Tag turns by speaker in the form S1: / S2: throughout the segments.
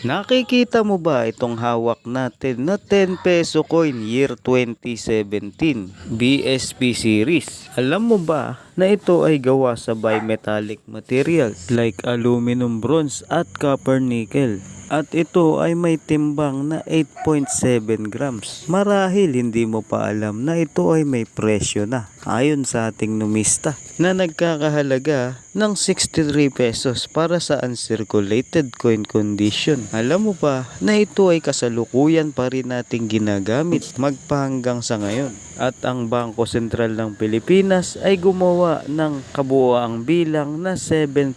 S1: Nakikita mo ba itong hawak natin na 10 peso coin year 2017 BSP series? Alam mo ba na ito ay gawa sa bimetallic materials like aluminum, bronze at copper nickel? At ito ay may timbang na 8.7 grams. Marahil hindi mo pa alam na ito ay may presyo na ayon sa ating numista na nagkakahalaga ng 63 pesos para sa uncirculated coin condition. Alam mo ba na ito ay kasalukuyan pa rin nating ginagamit magpahanggang sa ngayon. At ang Bangko Sentral ng Pilipinas ay gumawa ng kabuoang bilang na 7%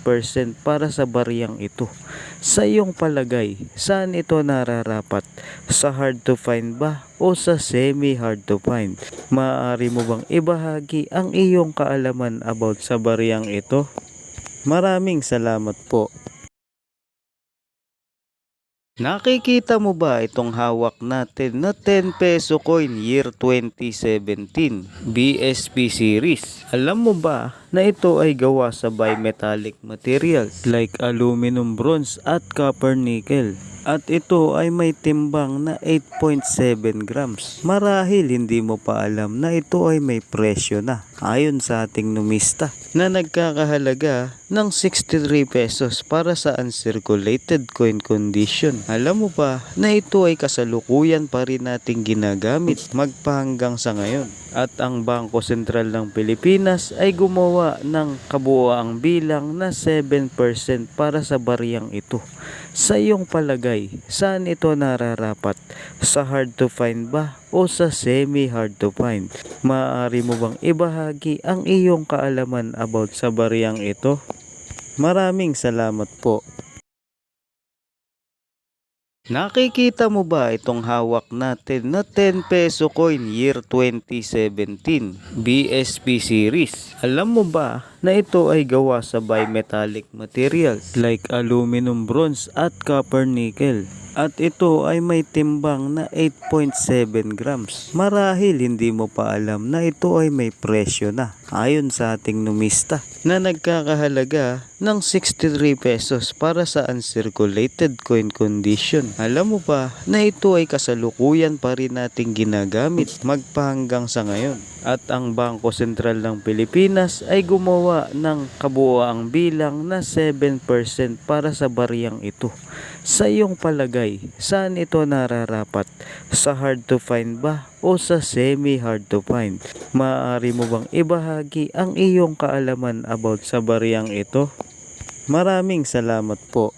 S1: para sa bariyang ito. Sa iyong palagay, saan ito nararapat? Sa hard to find ba o sa semi hard to find? Maaari mo bang ibahagi ang iyong kaalaman about sa bariyang ito? Maraming salamat po. Nakikita mo ba itong hawak natin na 10 peso coin year 2017 BSP series? Alam mo ba na ito ay gawa sa bimetallic materials like aluminum, bronze at copper nickel? At ito ay may timbang na 8.7 grams. Marahil hindi mo pa alam na ito ay may presyo na ayon sa ating numista na nagkakahalaga ng 63 pesos para sa uncirculated coin condition. Alam mo ba na ito ay kasalukuyan pa rin nating ginagamit magpahanggang sa ngayon. At ang Bangko Sentral ng Pilipinas ay gumawa ng kabuoang bilang na 7% para sa bariyang ito. Sa iyong palagay, saan ito nararapat? Sa hard to find ba o sa semi hard to find? Maaari mo bang ibahagi ang iyong kaalaman about sa bariyang ito? Maraming salamat po. Nakikita mo ba itong hawak natin na 10 peso coin year 2017 BSP series? Alam mo ba na ito ay gawa sa bimetallic materials like aluminum, bronze at copper nickel? At ito ay may timbang na 8.7 grams. Marahil hindi mo pa alam na ito ay may presyo na ayon sa ating numista na nagkakahalaga ng 63 pesos para sa uncirculated coin condition. Alam mo ba na ito ay kasalukuyan pa rin nating ginagamit magpahanggang sa ngayon. At ang Bangko Sentral ng Pilipinas ay gumawa ng kabuoang bilang na 7% para sa bariyang ito. Sa iyong palagay, saan ito nararapat? Sa hard to find ba o sa semi hard to find? Maaari mo bang ibahagi ang iyong kaalaman about sa bariyang ito? Maraming salamat po.